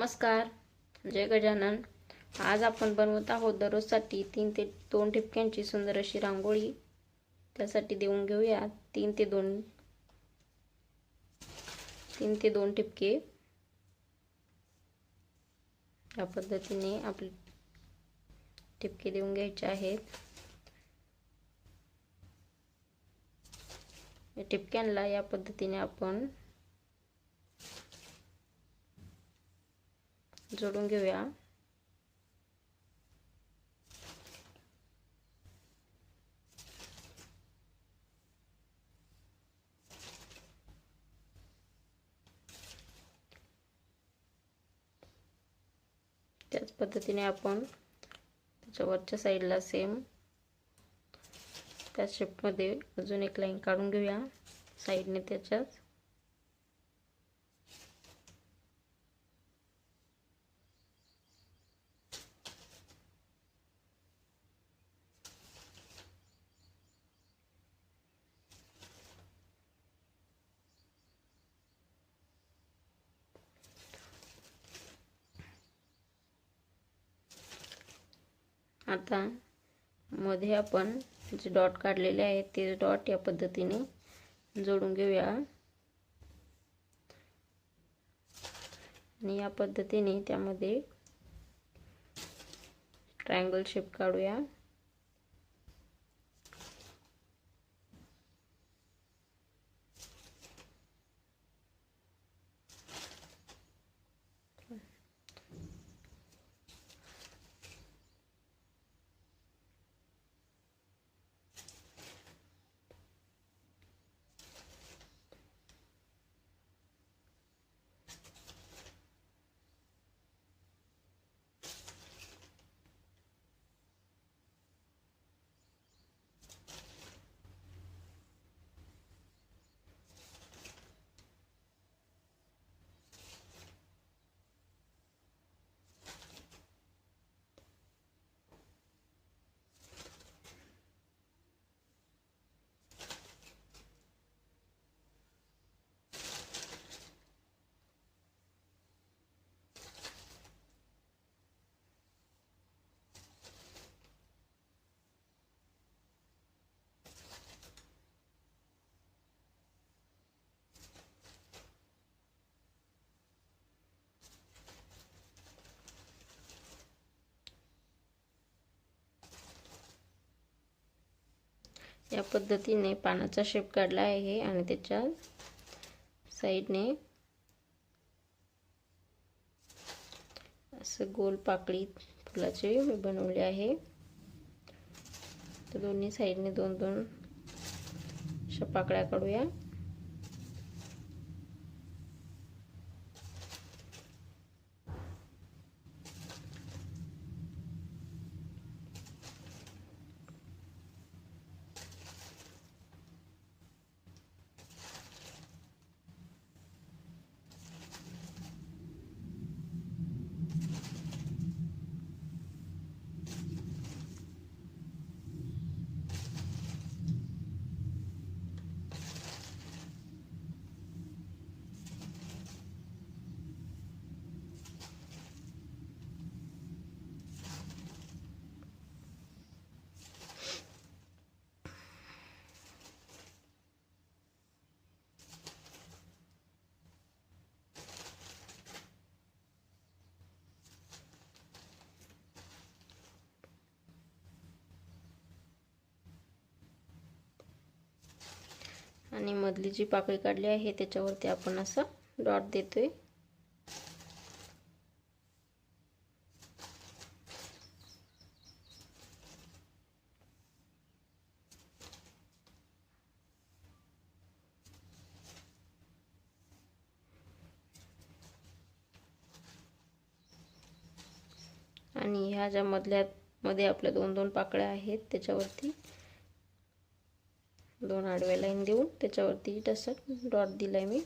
नमस्कार जय गजानन. आज आपण बनवत आहोत दररोजसाठी तीन ते दोन ठिपक्यांची सुंदर अशी रांगोळी. त्यासाठी देऊन घेऊया तीन ते दोन तीन ते दोन ठिपके. या पद्धतीने आपले ठिपके देऊन घ्यायचे आहेत. या टिपक्यांना या पद्धतीने आपण जोडून घेऊया. त्याच पद्धतीने आपण त्याच्या वरच्या साईडला सेम त्या शेपमध्ये अजून एक लाईन काढून घेऊया. साईडने त्याच्याच आता मध्ये आपण जे डॉट काढलेले आहेत ते डॉट या पद्धतीने जोडून घेऊया. आणि या पद्धतीने त्यामध्ये ट्रायंगल शेप काढूया. या पद्धतीने पानाचा शेप काढला आहे आणि त्याच्या साईडने असं गोल पाकळी फुलाचे मी बनवले आहे. तर दोन्ही साईडने दोन दोन अशा पाकळ्या काढूया. आणि मधली जी पाकळी काढली आहे त्याच्यावरती आपण असं डॉट देतोय. आणि ह्या ज्या मधल्या मध्ये आपल्या दोन दोन पाकळ्या आहेत त्याच्यावरती दोन आडव्या लाईन देऊन त्याच्यावरती तसं डॉट आहे मी.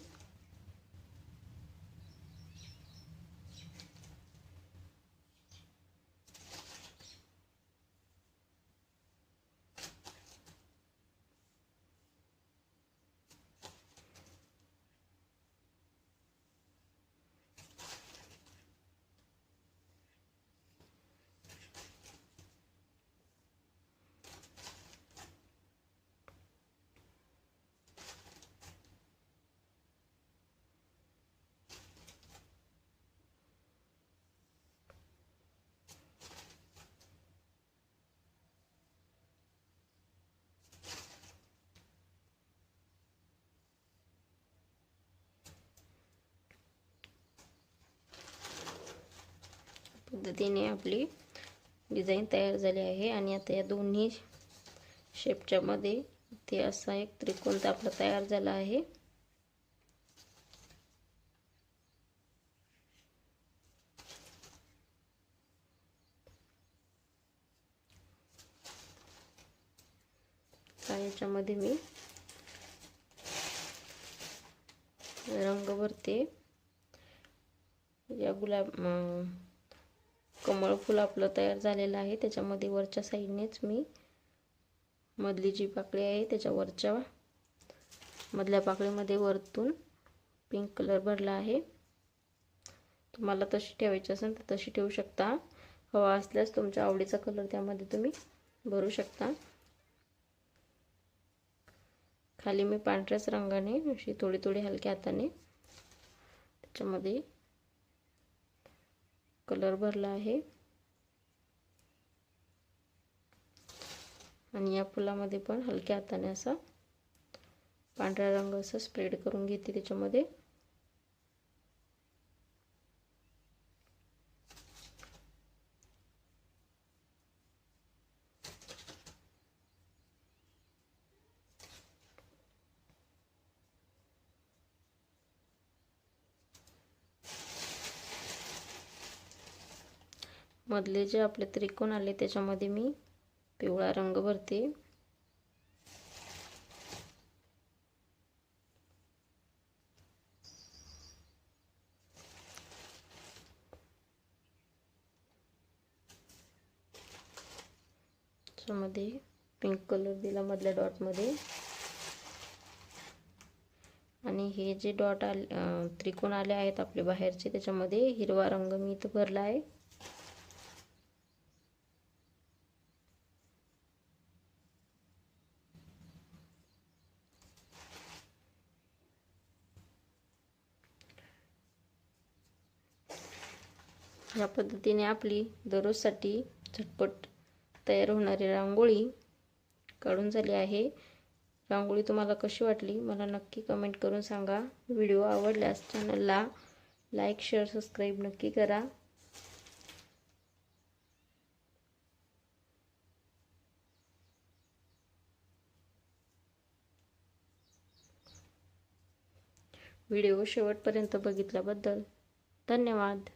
पद्धतीने आपली डिझाईन तयार झाली आहे. आणि आता या दोन्ही शेपच्या मध्ये ते असा एक त्रिकोण आपला तयार झाला आहे. याच्यामध्ये मी रंग भरते या गुलाब कमळ फुल आपलं तयार झालेलं आहे. त्याच्यामध्ये वरच्या साईडनेच मी मधली जी पाकळी आहे त्याच्या वरच्या मधल्या पाकळीमध्ये वरतून पिंक कलर भरला आहे. तुम्हाला तशी ठेवायची असेल तर तशी ठेवू शकता. हवा असल्यास तुमच्या आवडीचा कलर त्यामध्ये तुम्ही भरू शकता. खाली मी पांढऱ्याच रंगाने अशी थोडी थोडी हलक्या हाताने त्याच्यामध्ये कलर भरला आहे. आणि या फुलामध्ये पण हलक्या हाताने असा पांढरा रंग असं स्प्रेड करून घेते त्याच्यामध्ये. मधले जे आपले त्रिकोण आले त्याच्यामध्ये मी पिवळा रंग भरते. मध्ये पिंक कलर दिला मधल्या डॉटमध्ये आणि हे जे डॉट आले त्रिकोण आले आहेत आपले बाहेरचे त्याच्यामध्ये हिरवा रंग मी इथं भरला आहे. या पद्धतीने आपली दररोजसाठी झटपट तयार होणारी रांगोळी काढून झाली आहे. रांगोळी तुम्हाला कशी वाटली मला नक्की कमेंट करून सांगा. व्हिडिओ आवडल्यास चॅनलला लाईक शेअर सबस्क्राईब नक्की करा. व्हिडिओ शेवटपर्यंत बघितल्याबद्दल धन्यवाद.